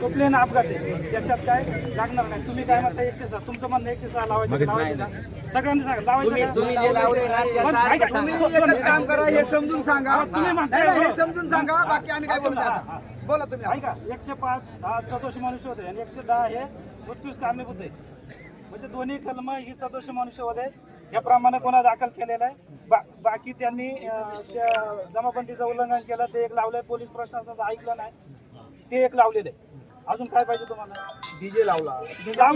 तो प्लेन अपघात आहे त्याच्यात काय लागणार नाही तुम्ही काय म्हणता एकशे सहा तुमचं म्हणणं एकशे सहा लावायचं लावायचं का? सगळ्यांनी सांगा लावायचं तुम्ही जे लावले ना पण अर्थ ऐका, तुम्ही एकच काम करा हे समजून सांगा तुम्ही म्हणताय नाही, नाही, हे समजून सांगा बाकी आम्ही काय बोलतो आता. बोला तुम्ही आता. ऐका एकशे पाच हा सदोष मनुष्य होते आणि एकशे दहा हे मृत्यूस कारणीभूत आहे म्हणजे दोन्ही कलम ही सदोष मनुष्य होते याप्रमाणे गुन्हा दाखल केलेला आहे. बा- बाकी त्यांनी त्या जमाबंदीचं उल्लंघन केलं ते एक लावलंय पोलीस प्रशासनाचं ऐकलं नाही. ते एक लावलेलं आहे अजून काय पाहिजे तुम्हाला? डीजे लावला.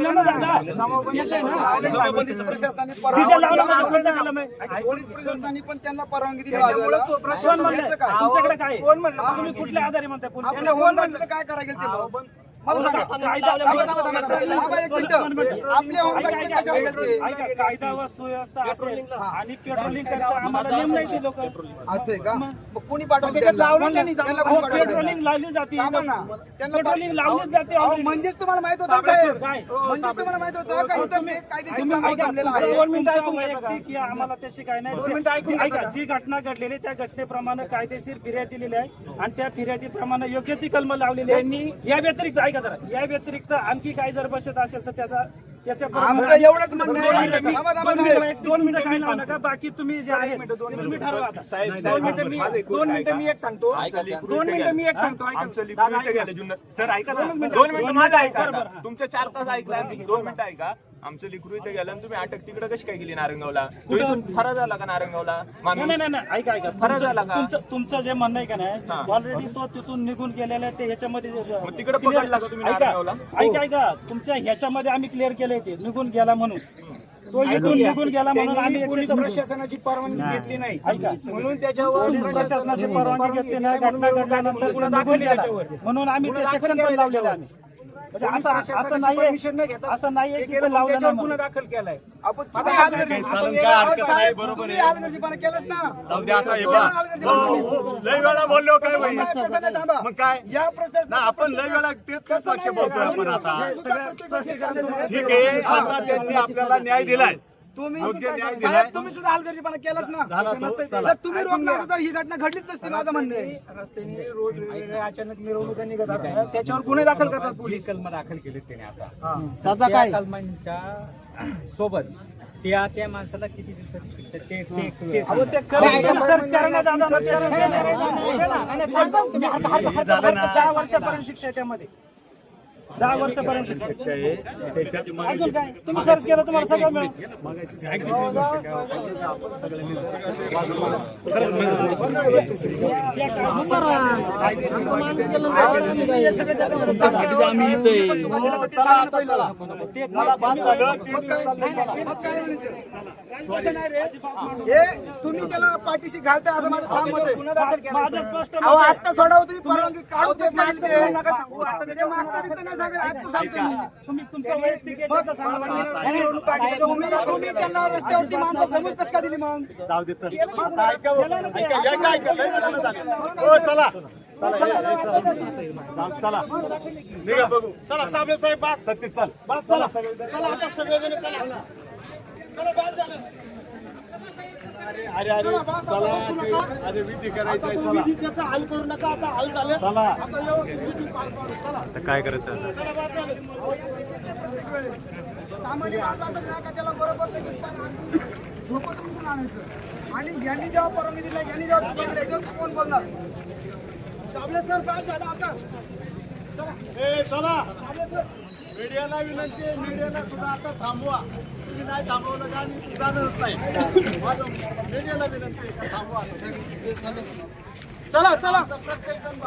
ना दादा? प्रशासनाने डीजे परवानगी लावलं म्हणजे कोणतं कलम आहे पोलीस प्रशासनाने पण त्यांना परवानगी दिली वाजवायला. कोण म्हणलंय? याचं काय? तुमच्याकडे काय कोण म्हणलं? तुम्ही कुठल्या आधारे म्हणताय? पोलीस आपल्या होम गार्डला काय करायला कायदा व सुव्यवस्था असेल आणि पेट्रोलिंग असं का कोणी लावली जाते पेट्रोलिंग लावलीच जाते. म्हणजेच तुम्हाला माहीत होतं? म्हणजेच तुम्हाला माहीत होतं का इथं आम्हाला त्याची काय नाही जी- ऐका जी घटना घडलेली त्या घटनेप्रमाणे कायदेशीर फिर्याद दिलेली आहे आणि त्या फिर्यादीप्रमाणे योग्य ती कलम लावलेली आहे या व्यतिरिक्त ऐका जरा या व्यतिरिक्त आणखी काय जर बसत असेल तर त्याचा त्याच्या आमचं एवढंच म्हणणं आहे. दोन मिनिटं थांबा, दोन काय लावू नका बाकी तुम्ही जे आहे तुम्ही ठरवा आता. दोन मिनिटं मी दोन मिनिटं मी एक सांगतो दोन मिनिटं मी एक सांगतो ऐका. दादा, ऐका. सर ऐका ना दोन मिनिटं. दोन मिनिटं माझं ऐका आता. हा. तुमचे चार तास ऐकला दोन मिनिटं ऐका आमचं लिकरू इथे गेलं आणि तुम्ही अटक तिकडे कशी काय गेली नारंगावला? तो इथून फरार झाला का नारंगावला? नाही माणूस? नाही नाही, नाही ऐका ऐका. फरक झाला तुमचं का? तुमचं- तुमचं जे म्हणणं आहे का नाही हा. ऑलरेडी तो तिथून निघून गेलेला आहे ते ह्याच्यामध्ये मग तिकडं clear- पकडला का तुम्ही ऐका नारायणगावला? ऐका ऐका. तुमच्या ह्याच्यामध्ये आम्ही क्लिअर केलंय ते निघून गेला म्हणून. तो इथून निघून गेला म्हणून आम्ही पोलीस प्रशासनाची परवानगी घेतली नाही. ऐका. म्हणून त्याच्यावर पोलीस प्रशासनाची परवानगी घेतली नाही. घटना घडल्यानंतर तो निघून गेला. म्हणून आम्ही ते सेक्शन पण लावलेलं आहे आम्ही. म्हणजे असं असं नाहीये असं नाहीये की लावलं गुन्हा. दाखल केलाय आपण तुम्ही हलगर्जी- चालेल, काय हरकत नाही, साहेब, बरोबर तुम्ही आहे. हलगर्जीपणा केलंच ना जाऊ दे आता हे कोण पहा. हलगर्जीपणा केलं? लय वेळा बोललो काय बाई. मग या प्रोसेस ना आपण लय वेळा तेच तेच वाक्य बोलतोय आपण आता ठीक आहे आता त्यांनी आपल्याला न्याय दिलाय दिलाय. साहेब, तुम्ही सुद्धा हलगर्जीपणा केलाच ना. तुम्ही रोखला तर ही घटना घडलीच नसती माझं म्हणणं आहे. रस्त्याने रोज वेगवेगळ्या अचानक मिरवणुका निघत असतात. त्याच्यावर गुन्हे दाखल करतात पोलीस. कलम दाखल केले त्याने आता. कलमांच्या सोबत त्या त्या माणसाला किती दिवसाची शिक्षा ते ते- सर्च करा ना दादा सर्च करा ना. दहा वर्षापर्यंत शिक्षा त्यामध्ये. दहा वर्षापर्यंत. शिक्षा अजून काय? तुम्ही सर्च केलं तुम्हाला सगळं मिळेल. हे तुम्ही त्याला पाठीशी घालताय असं माझं मत आहे. माझं स्पष्ट आहे. आता सोडावं तुम्ही परवानगी. काढूच कसं काय दिली ते? ते मागचं बिगचं नाही सांगा, आजचं सांगतो मी. तुम्ही तुमचं वैयक्तिक याच्यात सांगा मला. तुम्ही तुम्ही त्यांना रस्त्यावरती माणसं समज कसं काय दिली मग जाऊ दे, चल. ऐका हो. ऐका, या काय ऐका, लय वेळा झालं. हो, चला चला या, या, चला. जाऊ, चला निघा बघू चला साहेब साहेब बास सत्य चल बास चला चला आता सगळेजण चला अरे अरे चला अरे विधी करायचा आहे, चला. त्याचा हाल करू नका आता हाल झाले. चला. आता व्यवस्थित विधी पार पाडू. चला. काय करायचं सामान्य का त्याला बरोबर लगेच पण आणून झोपत उठून आणायचं. आणि यांनी जेव्हा परवानगी दिली यांनी जेव्हा परवानगी दिली, याच्यावर कोण बोलणार? साबळे सर काय झालं आता. ए चला. मीडियाला विनंती आहे मीडियाला सुद्धा आता थांबवा. तुम्ही नाही थांबवलं का आम्ही जाणारच नाही. माझं मीडियाला विनंती आहे का थांबवा. चला चला. प्रत्येक जण